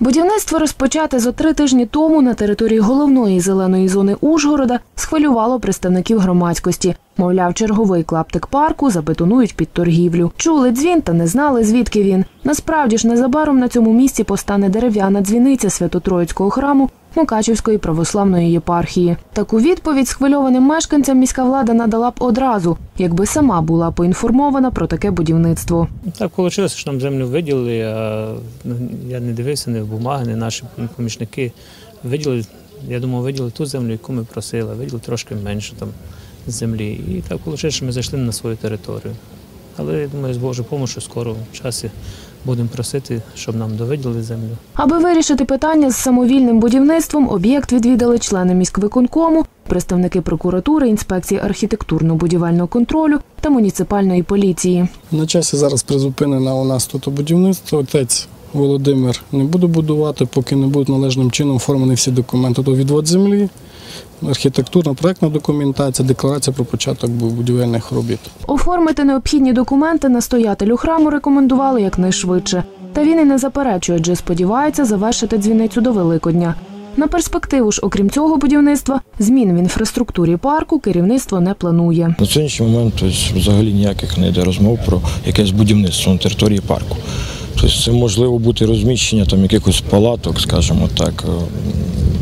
Будівництво розпочате за три тижні тому на території головної зеленої зони Ужгорода схвилювало представників громадськості. Мовляв, черговий клаптик парку забетонують під торгівлю. Чули дзвін та не знали, звідки він. Насправді ж незабаром на цьому місці постане дерев'яна дзвіниця Свято-Троїцького храму Мукачівської православної єпархії. Таку відповідь схвильованим мешканцям міська влада надала б одразу, якби сама була поінформована про таке будівництво. Так вийшло, що нам землю виділили, а ну, я не дивився ні в бумаги, ні наші помічники виділили. Я думав, виділили ту землю, яку ми просили, а виділили трошки менше там землі. І так вийшло, що ми зайшли на свою територію. Але я думаю, з Божою допомогою скоро в часі будемо просити, щоб нам довиділи землю. Аби вирішити питання з самовільним будівництвом, об'єкт відвідали члени міськвиконкому, представники прокуратури, інспекції архітектурно-будівельного контролю та муніципальної поліції. На часі зараз призупинено у нас тут будівництво. Отець Володимир не буде будувати, поки не будуть належним чином оформлені всі документи. То відвод землі, архітектурна проектна документація, декларація про початок будівельних робіт. Оформити необхідні документи настоятелю храму рекомендували якнайшвидше. Та він і не заперечує, адже сподівається завершити дзвіницю до Великодня. На перспективу ж, окрім цього будівництва, змін в інфраструктурі парку керівництво не планує. На сьогоднішній момент взагалі ніяких не йде розмов про якесь будівництво на території парку. Тобто це можливо бути розміщення там якихось палаток, скажімо так,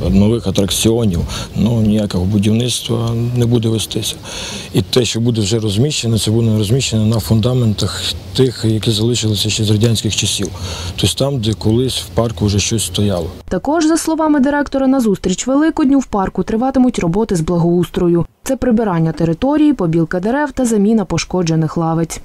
е, нових атракціонів, ну ніякого будівництва не буде вестися. І те, що буде вже розміщено, це буде розміщено на фундаментах тих, які залишилися ще з радянських часів. Тобто там, де колись в парку вже щось стояло. Також, за словами директора, на зустріч Великодню в парку триватимуть роботи з благоустрою. Це прибирання території, побілка дерев та заміна пошкоджених лавиць.